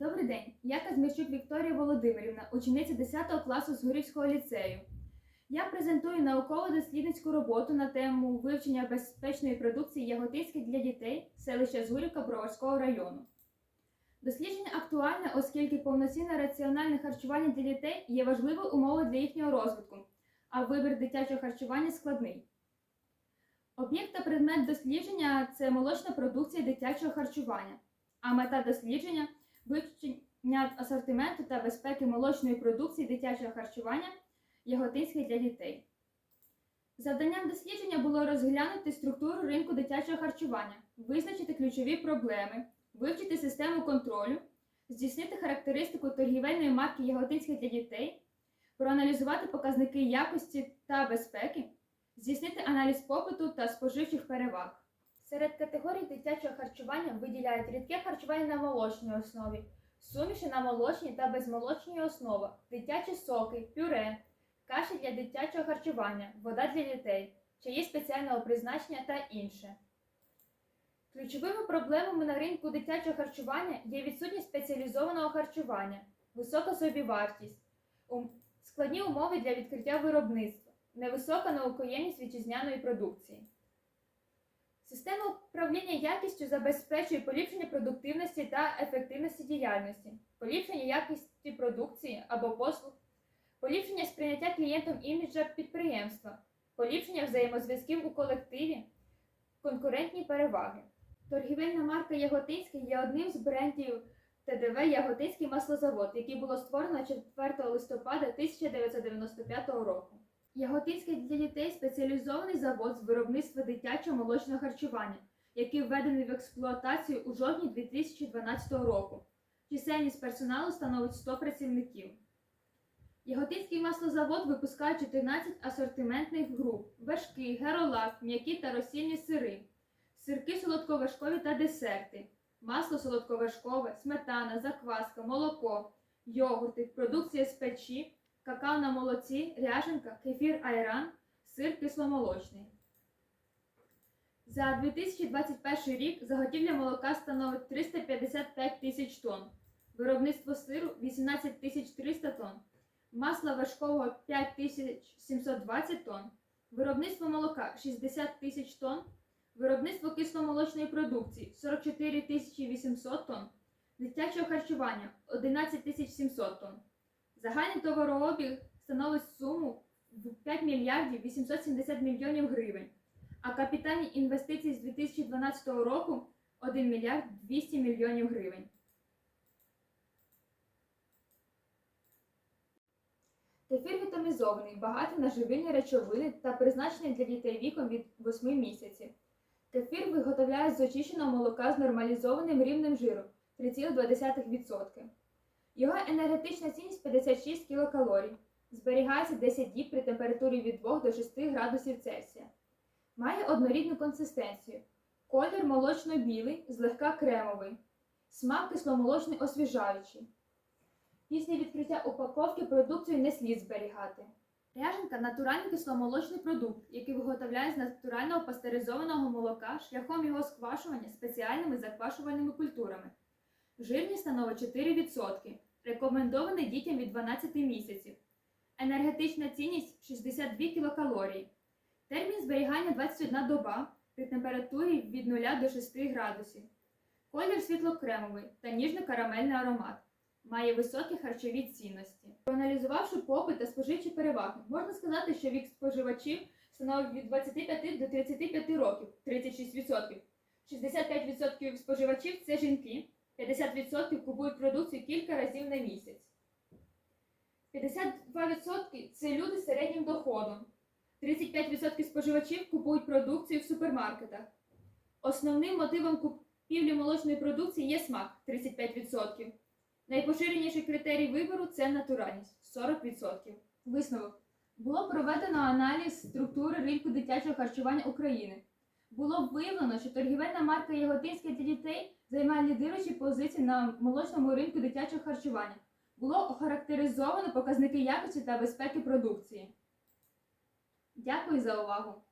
Добрий день, я Казмірчук Вікторія Володимирівна, учениця 10 класу Згорівського ліцею. Я презентую науково-дослідницьку роботу на тему вивчення безпечної продукції яготинських для дітей селища Згурівка Броварського району. Дослідження актуальне, оскільки повноцінне раціональне харчування для дітей є важливою умовою для їхнього розвитку, а вибір дитячого харчування складний. Об'єкт та предмет дослідження це молочна продукція дитячого харчування, а мета дослідження вивчення асортименту та безпеки молочної продукції дитячого харчування яготинських для дітей. Завданням дослідження було розглянути структуру ринку дитячого харчування, визначити ключові проблеми, вивчити систему контролю, здійснити характеристику торгівельної марки яготинських для дітей, проаналізувати показники якості та безпеки, здійснити аналіз попиту та споживчих переваг. Серед категорій дитячого харчування виділяють рідке харчування на молочній основі, суміші на молочній та безмолочній основах, дитячі соки, пюре, каші для дитячого харчування, вода для дітей, чаї спеціального призначення та інше. Ключовими проблемами на ринку дитячого харчування є відсутність спеціалізованого харчування, висока собівартість, складні умови для відкриття виробництва, невисока наукоємність вітчизняної продукції. Система управління якістю забезпечує поліпшення продуктивності та ефективності діяльності, поліпшення якості продукції або послуг, поліпшення сприйняття клієнтом іміджа підприємства, поліпшення взаємозв'язків у колективі, конкурентні переваги. Торгівельна марка Яготинський є одним з брендів ТДВ Яготинський маслозавод, який було створено 4 листопада 1995 року. Яготинський для дітей спеціалізований завод з виробництва дитячого молочного харчування, який введений в експлуатацію у жовтні 2012 року. Чисельність персоналу становить 100 працівників. Яготинський маслозавод випускає 14 асортиментних груп: вершки, геролак, м'які та розсільні сири, сирки солодковершкові та десерти, масло солодковершкове, сметана, закваска, молоко, йогурти, продукція з печі, какао на молоці, ряженка, кефір айран, сир кисломолочний. За 2021 рік заготівля молока становить 355 тисяч тонн, виробництво сиру 18 тисяч 300 тонн, масла вершкового 5720 тонн, виробництво молока 60 тисяч тонн, виробництво кисломолочної продукції 44 тисячі 800 тонн, дитячого харчування 11 тисяч 700 тонн. Загальний товарообіг становить суму в 5 мільярдів 870 мільйонів гривень, а капітальні інвестиції з 2012 року 1 мільярд 200 мільйонів гривень. Кефір вітамізований, багатий на живильні речовини та призначений для дітей віком від 8 місяців. Кефір виготовляє з очищеного молока з нормалізованим рівнем жиру 3,2%. Його енергетична цінність 56 кілокалорій. Зберігається 10 діб при температурі від 2 до 6 градусів Цельсія. Має однорідну консистенцію. Колір молочно-білий, злегка кремовий. Смак кисломолочний освіжаючий. Після відкриття упаковки продукцію не слід зберігати. Ряженка натуральний кисломолочний продукт, який виготовляє з натурального пастеризованого молока шляхом його сквашування спеціальними заквашувальними культурами. Жирність становить 4%. Рекомендований дітям від 12 місяців. Енергетична цінність 62 кілокалорії. Термін зберігання 21 доба при температурі від 0 до 6 градусів. Колір світлокремовий та ніжно-карамельний аромат. Має високі харчові цінності. Проаналізувавши попит та споживчі переваги, можна сказати, що вік споживачів становить від 25 до 35 років 36%. 65% споживачів це жінки. 50% купують продукцію кілька разів на місяць. 52% це люди з середнім доходом. 35% споживачів купують продукцію в супермаркетах. Основним мотивом купівлі молочної продукції є смак 35%. Найпоширеніший критерій вибору це натуральність 40%. Висновок. Було проведено аналіз структури ринку дитячого харчування України. Було виявлено, що торгівельна марка Яготинська для дітей займає лідируючі позиції на молочному ринку дитячого харчування. Було охарактеризовано показники якості та безпеки продукції. Дякую за увагу!